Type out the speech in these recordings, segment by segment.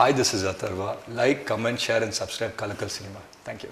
Hi, this is Atharva. Like, comment, share, and subscribe Kalakal Cinema. Thank you.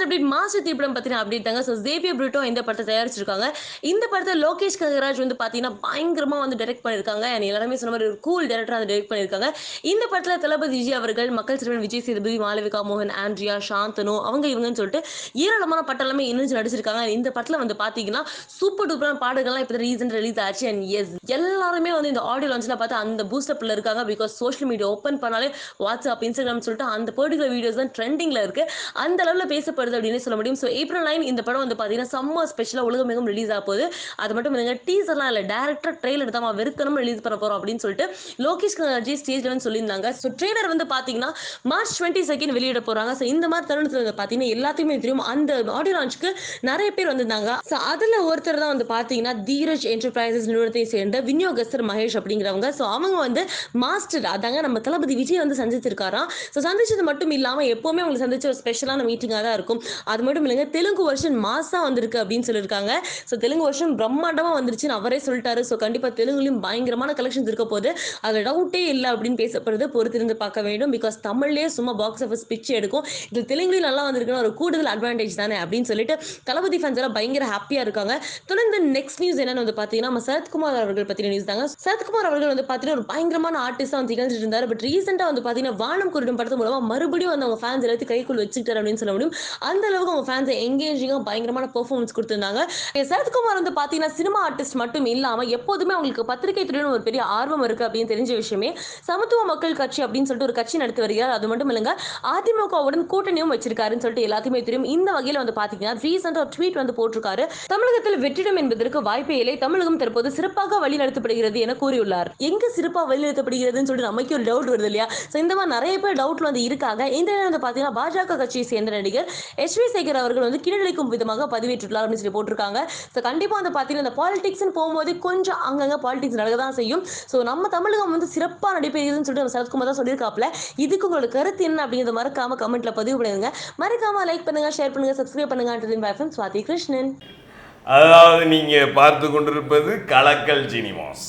First update master தீபடம் பத்தின update தாங்க. So ஜேபியர் ப்ரூட்டோ இந்த படத்தை தயாரிச்சிருக்காங்க. இந்த படத்தை லோகேஷ் கனகராஜ் வந்து பார்த்தீங்கன்னா பயங்கரமா வந்து டைரக்ட் பண்ணியிருக்காங்க எல்லாருமே சொன்ன மாதிரி ஒரு கூல் டேரக்டர் அதை டைரக்ட் பண்ணியிருக்காங்க இந்த படத்தில் தளபதி விஜய் அவர்கள் மக்கள் சிறுவன் விஜய் சேதுபதி மாளவிகா மோகன் ஆண்ட்ரியா சாந்தனு அவங்க இவங்கன்னு சொல்லிட்டு ஏராளமான படம் எல்லாமே இணைஞ்சு நடிச்சிருக்காங்க. இந்த படத்தில் வந்து பார்த்தீங்கன்னா சூப்பர் டூப்பரான பாடல்கள்லாம் இப்போ ரீசெண்ட் ரிலீஸ் ஆச்சு. அண்ட் எஸ் எல்லாருமே வந்து இந்த ஆடியோ லான்ச்சில் பார்த்து அந்த பூஸ்டப்பில் இருக்காங்க. பிகாஸ் சோஷியல் மீடியா ஓப்பன் பண்ணாலே வாட்ஸ்அப் இன்ஸ்டாகிராம் சொல்லிட்டு அந்த பர்டிகுலர் வீடியோஸ் தான் ட்ரெண்டிங்கில் இருக்கு. அந்த அளவில் பேசப்படுது அப்படின்னு சொல்ல முடியும். ஸோ ஏப்ரல் நைன் இந்த படம் வந்து பார்த்தீங்கன்னா சம்மர் ஸ்பெஷலாக உலகமெங்கும் ரிலீஸ் ஆக போகுது. அது மட்டும் இல்லைங்க டீசர்லாம் இல்லை டேரக்டர் ட்ரெயிலர் தான் வெறுக்கணும் ரிலீஸ் பண்ண போகிறோம் அப்படின்னு சொல்லிட்டு லோகேஷ் கனர்ஜி ஸ்டேஜ்லன்னு சொல்லியிருந்தாங்க. ஸோ ட்ரெய்லர் வந்து பார்த்தீங்கன்னா மார்ச் டுவெண்ட்டி செகண்ட் வெளியிட போகிறாங்க ஸோ இந்த மாதிரி தருணத்தில் வந்து பார்த்தீங்கன்னா எல்லாத்தையுமே தெரியும். அந்த ஆடியோ லான்ச்சுக்கு நிறைய பேர் வந்திருந்தாங்க. ஸோ அதில் ஒருத்தர் தான் வந்து பார்த்தீங்கன்னா தீரஜ் என்டர்பிரைசஸ் நிறுவனத்தை சேர்ந்த விநியோகஸ்தர் மகேஷ் அப்படிங்கிறவங்க. ஸோ அவங்க வந்து மாஸ்டர் அதாங்க நம்ம தளபதி விஜய் வந்து சந்திச்சிருக்காராம். ஸோ சந்திச்சது மட்டும் இல்லாமல் எப்போவுமே அவங்களை சந்திச்ச ஒரு ஸ்பெஷலான மீட்டிங்காக தான் இருக்கும். அது மட்டும் இல்லைங்க தெலுங்கு வருஷன் மாசா வந்திருக்கு அப்படின்னு சொல்லியிருக்காங்க. ஸோ தெலுங்கு வருஷன் பிரம்மாண்டமாக வந்துருச்சுன்னு அவரே சொல்லிட்டாரு. ஸோ கண்டிப்பாக தெலுங்குலையும் பயங்கரமான கலெக்ஷன்ஸ் இருக்க போது அதில் டவுட்டே இல்லை அப்படின்னு பேசப்படுறது பொறுத்திருந்து பார்க்க வேண்டும். பிகாஸ் தமிழ்லேயே சும்மா பாக்ஸ் ஆஃபீஸ் பிச்சு எடுக்கும். இது தெலுங்குலையும் நல்லா வந்திருக்குன்னு ஒரு கூடுதல் அட்வான்டேஜ் தானே அப்படின்னு சொல்லிட்டு தளபதி ஃபேன்ஸ் எல்லாம் பயங்கர ஹாப்பியாக இருக்காங்க. தொடர்ந்து நெக்ஸ்ட் நியூஸ் என்னன்னு வந்து பார்த்தீங்கன்னா நம்ம சரத்குமார் அவர்கள் பற்றின நியூஸ் தாங்க. சரத்குமார் அவர்கள் வந்து பார்த்தீங்கன்னா ஒரு பயங்கரமான ஆர்டிஸ்டாக வந்து திகழ்ந்துட்டு இருந்தார். பட் ரீசெண்டாக வந்து பார்த்தீங்கன்னா வானம் குருடும் படத்து மூலமாக மறுபடியும் வந்து அவங்க ஃபேன்ஸ் எல்லாத்தையும் கைக்குள் வச்சுக்கிட்டாரு அப்படின்னு சொல்ல முடியும். அந்த அளவுக்கு அவங்க ஃபேன்ஸை எங்கேஜிங்காக பயங்கரமான பெர்ஃபார்மன்ஸ் கொடுத்துருந்தாங்க. சரத்குமார் வந்து பார்த்தீங்கன்னா சினிமா ஆர்டிஸ்ட் மட்டும் இல்லாமல் எப்போதுமே அவங்களுக்கு பத்திரிகை துறையின் ஒரு பெரிய ஆர்வம் இருக்குது அப்படின்னு தெரிஞ்ச விஷயமே சமத்துவ மக்கள் கட்சி அப்படின்னு சொல்லிட்டு ஒரு கட்சி நடத்தி வருகிறார். அது மட்டும் இல்லைங்க அதிமுகவுடன் கூட்டணியும் வச்சிருக்காருன்னு சொல்லிட்டு எல்லாத்தையுமே தெரியும். இந்த வகையில் வந்து பார்த்தீங்கன்னா ரீசெண்டாக ஒரு ட்வீட் வந்து போட்டிருக்காரு. தமிழகத்தில் வெற்றிடம் என்பதற்கு வாய்ப்பே இல்லை. தமிழகம் தற்போது சிறப்பாக வழிநடத்தப்படுகிறது என கூறியுள்ளார். எங்க சிறப்பாக வழிநடத்தப்படுகிறதுன்னு சொல்லிட்டு நமக்கு ஒரு டவுட் வருது இல்லையா? ஸோ இந்த மாதிரி நிறைய பேர் டவுட்ல வந்து இருக்காங்க. இந்த வந்து பார்த்தீங்கன்னா பாஜக கட்சியை சேர்ந்த நடிகர் எஸ் வி சேகர் அவர்கள் வந்து கீழடிக்கும் விதமாக பதிவேற்றுள்ளார் அப்படின்னு சொல்லி போட்டிருக்காங்க. ஸோ கண்டிப்பாக வந்து பார்த்தீங்கன்னா இந்த பாலிடிக்ஸ்னு போகும்போது கொஞ்சம் அங்கங்கே பாலிடிக்ஸ் நடக்க தான் செய்யும். ஸோ நம்ம தமிழகம் வந்து சிறப்பாக நடைபெறுதுன்னு சொல்லிட்டு நம்ம சரத்குமார் தான் சொல்லியிருக்காப்ல இதுக்கு உங்களோட கருத்து என்ன அப்படிங்கிறத மறக்காம கமெண்ட்ல பதிவு பண்ணுங்க மறக்காம லைக் பண்ணுங்க ஷேர் பண்ணுங்க சப்ஸ்கிரைப் பண்ணுங்க சுவாதி கிருஷ்ணன் அதாவது நீங்கள் பார்த்து கொண்டிருப்பது கலக்கல் சினிமாஸ்.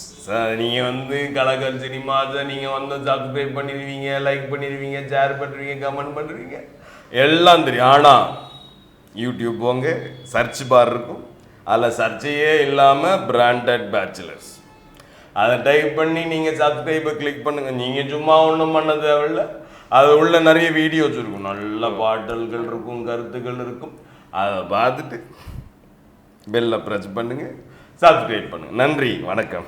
நீங்கள் வந்து கலக்கல் சினிமாஸை நீங்கள் வந்து சப்ஸ்கிரைப் பண்ணிடுவீங்க லைக் பண்ணிடுவீங்க ஷேர் பண்ணுறீங்க கமெண்ட் பண்ணுறீங்க எல்லாம் தெரியும். ஆனால் யூடியூப் போங்க சர்ச் பார் இருக்கும். அதில் சர்ச்சையே இல்லாமல் பிராண்டட் பேச்சுலர்ஸ் அதை டைப் பண்ணி நீங்கள் சப்ஸ்கிரைபை கிளிக் பண்ணுங்கள் நீங்கள் சும்மா ஒன்றும் பண்ண தேவையில்ல. அது உள்ள நிறைய வீடியோஸ் இருக்கும். நல்ல பாட்டல்கள் இருக்கும் கருத்துக்கள் இருக்கும். அதை பார்த்துட்டு பெல்லை ப்ரெஸ் பண்ணுங்கள் சப்ஸ்கிரைப் பண்ணுங்கள் நன்றி. வணக்கம்.